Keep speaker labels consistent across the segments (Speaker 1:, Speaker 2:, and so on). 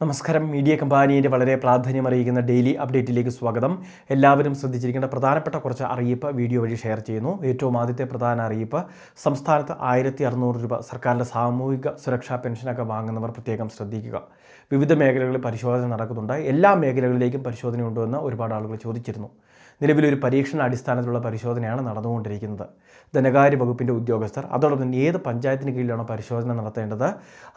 Speaker 1: നമസ്കാരം. മീഡിയ കമ്പാനിയുടെ വളരെ പ്രാധാന്യം അറിയിക്കുന്ന ഡെയിലി അപ്ഡേറ്റിലേക്ക് സ്വാഗതം. എല്ലാവരും ശ്രദ്ധിച്ചിരിക്കേണ്ട പ്രധാനപ്പെട്ട കുറച്ച് അറിയിപ്പ് വീഡിയോ വഴി ഷെയർ ചെയ്യുന്നു. ഏറ്റവും ആദ്യത്തെ പ്രധാന അറിയിപ്പ് സംസ്ഥാനത്ത് ആയിരത്തി അറുന്നൂറ് രൂപ സർക്കാരിന്റെ സാമൂഹിക സുരക്ഷാ പെൻഷനൊക്കെ വാങ്ങുന്നവർ പ്രത്യേകം ശ്രദ്ധിക്കുക. വിവിധ മേഖലകളിൽ പരിശോധന നടക്കുന്നുണ്ട്. എല്ലാ മേഖലകളിലേക്കും പരിശോധനയുണ്ടോ എന്ന് ഒരുപാട് ആളുകൾ ചോദിച്ചിരുന്നു. നിലവിലൊരു പരീക്ഷണ അടിസ്ഥാനത്തിലുള്ള പരിശോധനയാണ് നടന്നുകൊണ്ടിരിക്കുന്നത്. ധനകാര്യ വകുപ്പിന്റെ ഉദ്യോഗസ്ഥർ അതോടൊപ്പം തന്നെ ഏത് പഞ്ചായത്തിന് കീഴിലാണോ പരിശോധന നടത്തേണ്ടത്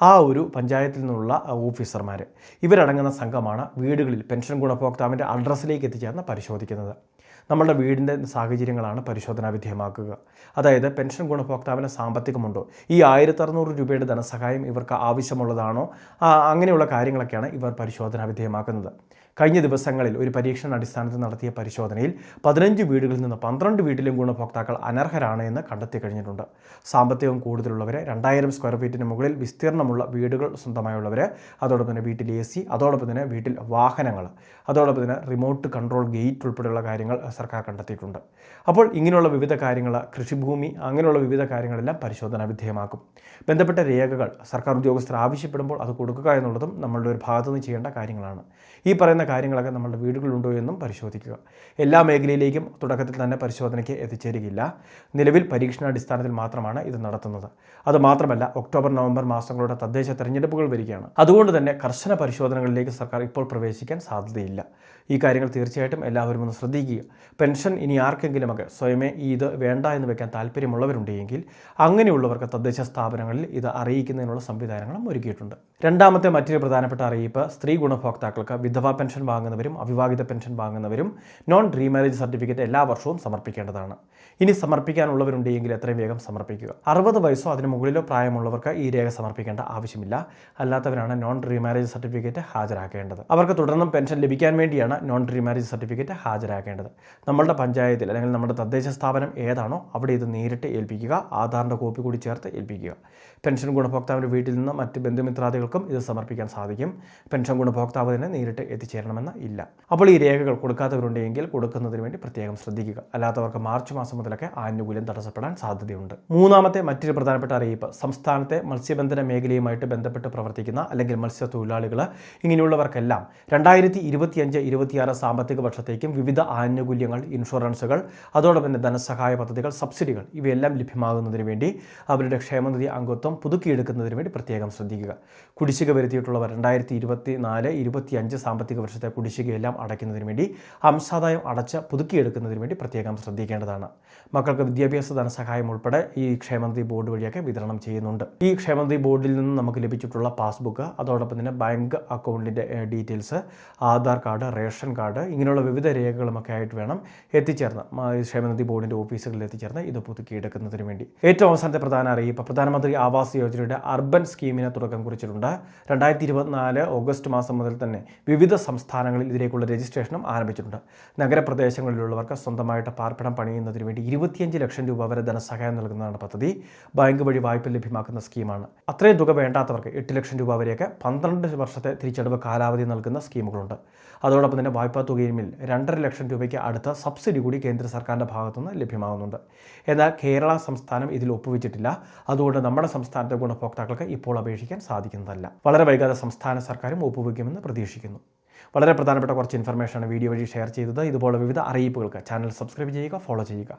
Speaker 1: ആ ഒരു പഞ്ചായത്തിൽ നിന്നുള്ള ഓഫീസർമാർ ഇവരടങ്ങുന്ന സംഘമാണ് വീടുകളിൽ പെൻഷൻ ഗുണഭോക്താവിന്റെ അഡ്രസ്സിലേക്ക് എത്തിച്ചേർന്ന് പരിശോധിക്കുന്നത്. നമ്മളുടെ വീടിന്റെ സാഹചര്യങ്ങളാണ് പരിശോധനാ വിധേയമാക്കുക. അതായത് പെൻഷൻ ഗുണഭോക്താവിന് സാമ്പത്തികമുണ്ടോ? ഈ ആയിരത്തി അറുന്നൂറ് രൂപയുടെ ധനസഹായം ഇവർക്ക് ആവശ്യമുള്ളതാണോ? അങ്ങനെയുള്ള കാര്യങ്ങളൊക്കെയാണ് ഇവർ പരിശോധനാ വിധേയമാക്കുന്നത്. കഴിഞ്ഞ ദിവസങ്ങളിൽ ഒരു പരീക്ഷണ അടിസ്ഥാനത്തിൽ നടത്തിയ പരിശോധനയിൽ പതിനഞ്ച് വീടുകളിൽ നിന്ന് പന്ത്രണ്ട് വീട്ടിലും ഗുണഭോക്താക്കൾ അനർഹരാണ് എന്ന് കണ്ടെത്തി കഴിഞ്ഞിട്ടുണ്ട്. സാമ്പത്തികം കൂടുതലുള്ളവരെ രണ്ടായിരം സ്ക്വയർ ഫീറ്റിന് മുകളിൽ വിസ്തീർണമുള്ള വീടുകൾ സ്വന്തമായുള്ളവർ അതോടൊപ്പം തന്നെ വീട്ടിൽ എ സി അതോടൊപ്പം തന്നെ വീട്ടിൽ വാഹനങ്ങൾ അതോടൊപ്പം തന്നെ റിമോട്ട് കൺട്രോൾ ഗേറ്റ് ഉൾപ്പെടെയുള്ള കാര്യങ്ങൾ സർക്കാർ കണ്ടെത്തിയിട്ടുണ്ട്. അപ്പോൾ ഇങ്ങനെയുള്ള വിവിധ കാര്യങ്ങൾ കൃഷിഭൂമി അങ്ങനെയുള്ള വിവിധ കാര്യങ്ങളെല്ലാം പരിശോധന വിധേയമാക്കും. ബന്ധപ്പെട്ട രേഖകൾ സർക്കാർ ഉദ്യോഗസ്ഥർ ആവശ്യപ്പെടുമ്പോൾ അത് കൊടുക്കുക എന്നുള്ളതും നമ്മളുടെ ഒരു ഭാഗത്തുനിന്ന് ചെയ്യേണ്ട കാര്യങ്ങളാണ്. ഈ പറയുന്ന കാര്യങ്ങളൊക്കെ നമ്മളുടെ വീടുകളുണ്ടോ എന്നും പരിശോധിക്കുക. എല്ലാ മേഖലയിലേക്കും തുടക്കത്തിൽ തന്നെ പരിശോധനയ്ക്ക് എത്തിച്ചേരുകയില്ല. നിലവിൽ പരീക്ഷണാടിസ്ഥാനത്തിൽ മാത്രമാണ് ഇത് നടത്തുന്നത്. അതുമാത്രമല്ല ഒക്ടോബർ നവംബർ മാസങ്ങളുടെ തദ്ദേശ തെരഞ്ഞെടുപ്പുകൾ വരികയാണ്. അതുകൊണ്ട് തന്നെ കർശന പരിശോധനകളിലേക്ക് സർക്കാർ ഇപ്പോൾ പ്രവേശിക്കാൻ സാധ്യതയില്ല. ഈ കാര്യങ്ങൾ തീർച്ചയായിട്ടും എല്ലാവരും ഒന്ന് ശ്രദ്ധിക്കുക. പെൻഷൻ ഇനി ആർക്കെങ്കിലുമൊക്കെ സ്വയമേ ഇത് വേണ്ട എന്ന് വെക്കാൻ താല്പര്യമുള്ളവരുണ്ടെങ്കിൽ അങ്ങനെയുള്ളവർക്ക് തദ്ദേശ സ്ഥാപനങ്ങളിൽ ഇത് അറിയിക്കുന്നതിനുള്ള സംവിധാനങ്ങളും ഒരുക്കിയിട്ടുണ്ട്. രണ്ടാമത്തെ മറ്റൊരു പ്രധാനപ്പെട്ട അറിയിപ്പ് സ്ത്രീ ഗുണഭോക്താക്കൾക്ക് വിധവാ പെൻഷൻ വാങ്ങുന്നവരും അവിവാഹിത പെൻഷൻ വാങ്ങുന്നവരും നോൺ റീമാരേജ് സർട്ടിഫിക്കറ്റ് എല്ലാ വർഷവും സമർപ്പിക്കേണ്ടതാണ്. ഇനി സമർപ്പിക്കാനുള്ളവരുണ്ടെങ്കിൽ എത്രയും വേഗം സമർപ്പിക്കുക. അറുപത് വയസ്സോ അതിന് മുകളിലോ പ്രായമുള്ളവർക്ക് ഈ രേഖ സമർപ്പിക്കേണ്ട ആവശ്യമില്ല. അല്ലാത്തവരാണ് നോൺ റീമാരേജ് സർട്ടിഫിക്കറ്റ് ഹാജരാക്കേണ്ടത്. അവർക്ക് തുടർന്നും പെൻഷൻ ലഭിക്കാൻ വേണ്ടിയാണ് നോൺ റീമാരേജ് സർട്ടിഫിക്കറ്റ് ഹാജരാക്കേണ്ടത്. നമ്മളുടെ പഞ്ചായത്തിൽ അല്ലെങ്കിൽ നമ്മുടെ തദ്ദേശ സ്ഥാപനം ഏതാണോ അവിടെ ഇത് നേരിട്ട് ഏൽപ്പിക്കുക ആധാറിന്റെ കോപ്പി കൂടി ചേർത്ത് ഏൽപ്പിക്കുക. പെൻഷൻ ഗുണഭോക്താവിന്റെ വീട്ടിൽ നിന്ന് മറ്റ് ബന്ധുമിത്രാദികൾക്കും ഇത് സമർപ്പിക്കാൻ സാധിക്കും. പെൻഷൻ ഗുണഭോക്താവ് തന്നെ നേരിട്ട് എത്തിച്ചേരണമെന്ന് ഇല്ല. അപ്പോൾ ഈ രേഖകൾ കൊടുക്കാത്തവരുണ്ടെങ്കിൽ കൊടുക്കുന്നതിന് വേണ്ടി പ്രത്യേകം ശ്രദ്ധിക്കുക. അല്ലാത്തവർക്ക് മാർച്ച് മാസം മുതലൊക്കെ ആനുകൂല്യം തടസ്സപ്പെടാൻ സാധ്യതയുണ്ട്. മൂന്നാമത്തെ മറ്റൊരു പ്രധാനപ്പെട്ട അറിയിപ്പ്. സംസ്ഥാനത്തെ മത്സ്യബന്ധന മേഖലയുമായിട്ട് ബന്ധപ്പെട്ട് പ്രവർത്തിക്കുന്ന അല്ലെങ്കിൽ മത്സ്യത്തൊഴിലാളികൾ ഇങ്ങനെയുള്ളവർക്കെല്ലാം രണ്ടായിരത്തി ഇരുപത്തിയഞ്ച് ഇരുപത്തിയാറ് സാമ്പത്തിക വർഷത്തേക്കും വിവിധ ആനുകൂല്യങ്ങൾ ഇൻഷുറൻസുകൾ അതോടൊപ്പം തന്നെ ധനസഹായ പദ്ധതികൾ സബ്സിഡികൾ ഇവയെല്ലാം ലഭ്യമാകുന്നതിന് വേണ്ടി അവരുടെ ക്ഷേമനിധി അംഗത്വം പുതുക്കിയെടുക്കുന്നതിന് വേണ്ടി പ്രത്യേകം ശ്രദ്ധിക്കുക. കുടിശ്ശിക വരുത്തിയിട്ടുള്ളവർ രണ്ടായിരത്തി ഇരുപത്തി നാല് ഇരുപത്തി അഞ്ച് സാമ്പത്തിക വർഷത്തെ കുടിശ്ശികയെല്ലാം അടയ്ക്കുന്നതിന് വേണ്ടി അംശാദായം അടച്ച് പുതുക്കിയെടുക്കുന്നതിന് വേണ്ടി പ്രത്യേകം ശ്രദ്ധിക്കേണ്ടതാണ്. മക്കൾക്ക് വിദ്യാഭ്യാസ ധനസഹായം ഉൾപ്പെടെ ഈ ക്ഷേമനിധി ബോർഡ് വഴിയൊക്കെ വിതരണം ചെയ്യുന്നുണ്ട്. ഈ ക്ഷേമനിധി ബോർഡിൽ നിന്ന് നമുക്ക് ലഭിച്ചിട്ടുള്ള പാസ്ബുക്ക് അതോടൊപ്പം തന്നെ ബാങ്ക് അക്കൗണ്ടിന്റെ details Aadhaar card ration card ഇങ്ങനെയുള്ള വിവിധ രേഖകളുമൊക്കെ ആയിട്ട് വേണം എത്തിച്ചേർന്ന്. ക്ഷേമനിധി ബോർഡിന്റെ ഓഫീസുകളിൽ എത്തിച്ചേർന്ന് ഇത് പുതുക്കിയെടുക്കുന്നതിന് വേണ്ടി. ഏറ്റവും അവസാനത്തെ പ്രധാന അറിയിപ്പ്. പ്രധാനമന്ത്രി ആവാസ് യോജനയുടെ അർബൻ സ്കീമിന് തുടക്കം കുറിച്ചിട്ടുണ്ട്. രണ്ടായിരത്തി ഇരുപത്തിനാല് ഓഗസ്റ്റ് മാസം മുതൽ തന്നെ വിവിധ സംസ്ഥാനങ്ങളിൽ ഇതിലേക്കുള്ള രജിസ്ട്രേഷനും ആരംഭിച്ചിട്ടുണ്ട്. നഗരപ്രദേശങ്ങളിലുള്ളവർക്ക് സ്വന്തമായിട്ട് പാർപ്പിടം പണിയുന്നതിന് വേണ്ടി ഇരുപത്തിയഞ്ച് ലക്ഷം രൂപ വരെ ധനസഹായം നൽകുന്നതാണ് പദ്ധതി. ബാങ്ക് വഴി വായ്പ ലഭ്യമാക്കുന്ന സ്കീമാണ്. അത്രയും തുക വേണ്ടാത്തവർക്ക് എട്ട് ലക്ഷം രൂപ വരെയൊക്കെ പന്ത്രണ്ട് വർഷത്തെ തിരിച്ചടവ് കാലാവധി നൽകുന്ന സ്കീമുകളുണ്ട്. അതോടൊപ്പം തന്നെ വായ്പാ തുകയിൽ രണ്ടര ലക്ഷം രൂപയ്ക്ക് അടുത്ത സബ്സിഡി കൂടി കേന്ദ്ര സർക്കാരിന്റെ ഭാഗത്തുനിന്ന് ലഭ്യമാകുന്നുണ്ട്. എന്നാൽ കേരള സംസ്ഥാനം ഇതിൽ ഒപ്പുവെച്ചിട്ടില്ല. അതുകൊണ്ട് നമ്മുടെ സംസ്ഥാനത്തെ ഗുണഭോക്താക്കൾക്ക് ഇപ്പോൾ അപേക്ഷിക്കാൻ സാധിക്കുന്നതല്ല. വളരെ വൈകാതെ സംസ്ഥാന സർക്കാരും ഒപ്പുവെക്കുമെന്ന് പ്രതീക്ഷിക്കുന്നു. വളരെ പ്രധാനപ്പെട്ട കുറച്ച് ഇൻഫർമേഷനാണ് വീഡിയോ വഴി ഷെയർ ചെയ്തത്. ഇതുപോലെ വിവിധ അറിയിപ്പുകൾക്ക് ചാനൽ സബ്സ്ക്രൈബ് ചെയ്യുക ഫോളോ ചെയ്യുക.